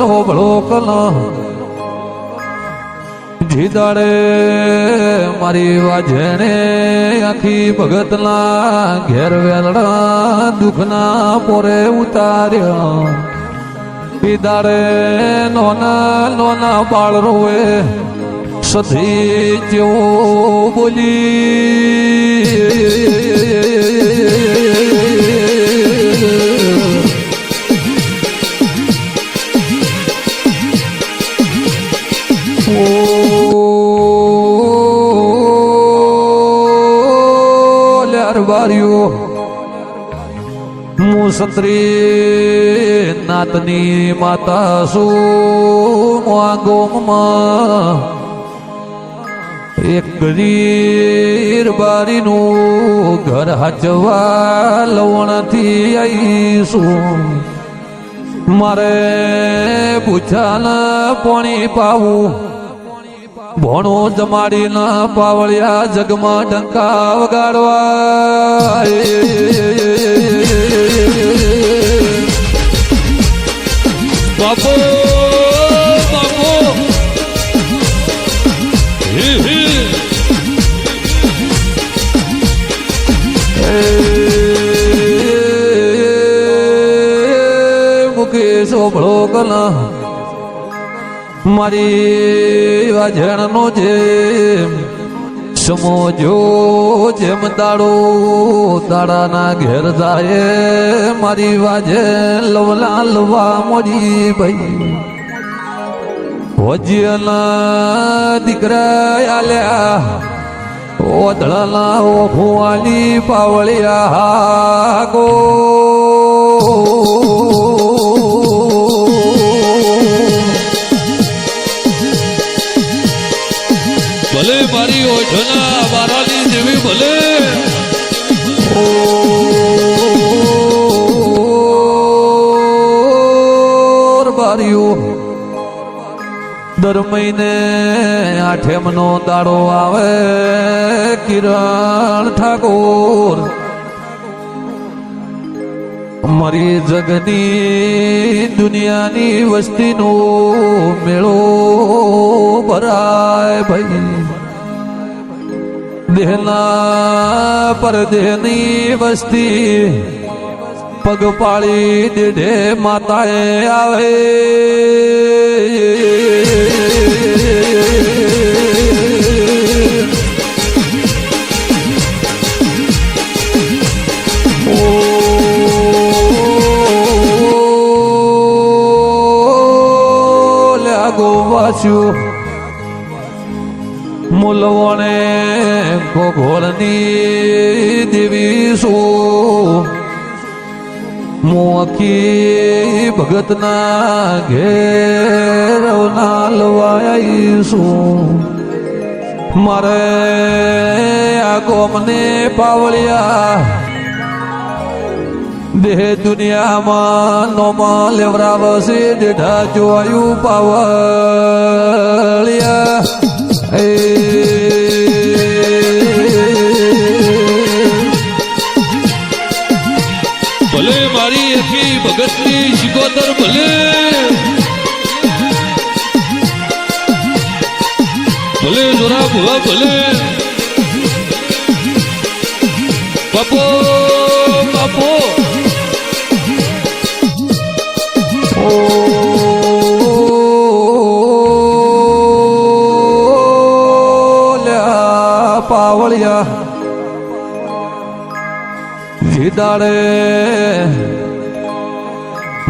Mall હોબળો કલ. જીદાડે મારી વાજણે આખી ભગતના ઘેર વેલડા દુઃખના પોરે ઉતાર્યા. પીદાડે નોના નોના બાળ રોવે સધી જેવો બોલી. બારીઓ હું સંતરી નાતની માતા શું ગોમમાં એક ગરીર બારીનું ઘર હચવા લવણથી આવીશું મારે પૂછાના પાણી પાવું. ભણો જમાડી ના પાવળિયા જગમાં ડંકા વગાડવા બાપો બાપો મુકેશ ઓભળો કલા મારી વાજણનો જેમ, સમોજો જેમ દાડો, દાડાના ઘેર જાય મારી વાજે લવલા લવા મોડી ભાઈ. હોજિયાના દીકરા આલ્યા, ઓધળાના ઓખુવાની પાવળિયા ગો ઓર દર મહિને આઠેમનો દાડો આવે. કિરણ ઠાકોર, મારી જગની દુનિયાની વસ્તીનો મેળો ભરાય ભાઈ. દેહના પરદેહની વસ્તી પગ પાળી દીઢે માતાએ આવે. ઓ લાગો વાસ્યું મૂલવણે ગોઘોળની દેવી શું? મોકી ભગતના ઘેર નાલવાઈશું મારે આ ગોમને પાવળિયા દેહ દુનિયામાં નોમાં લેવરાવશે દેઢા જોયું પાવળિયા. જોરા ભુવા ભલે બાપો બાપો ઓલ્યા પાવળિયા જીદાડે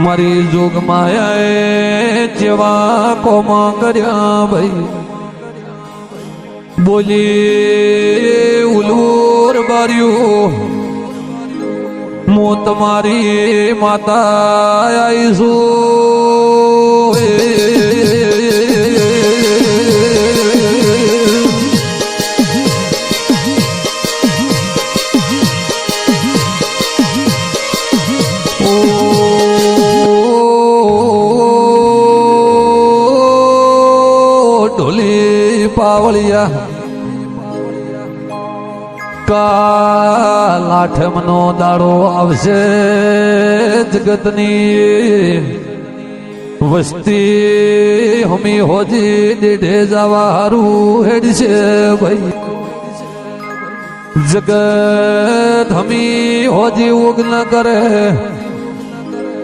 મારી જોગ માયાએ જેવા કોમા કર્યા ભાઈ બોલી ઉલૂર બાર્યું. હું તમારી માતા આવીશું ઢોલી પાવળિયા કાલ આઠમનો દાડો આવશે જગતની વસ્તી હમી હોજી દેઢે જવા હારું હેડશે ભાઈ. જગત હમી હોજી ઉગ્ન કરે.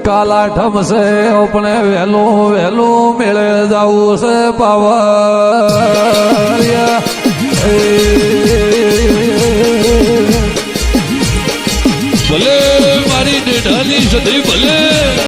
કાલા ઠમશે આપણે વહેલું વહેલું મેળે જવું છે પાવર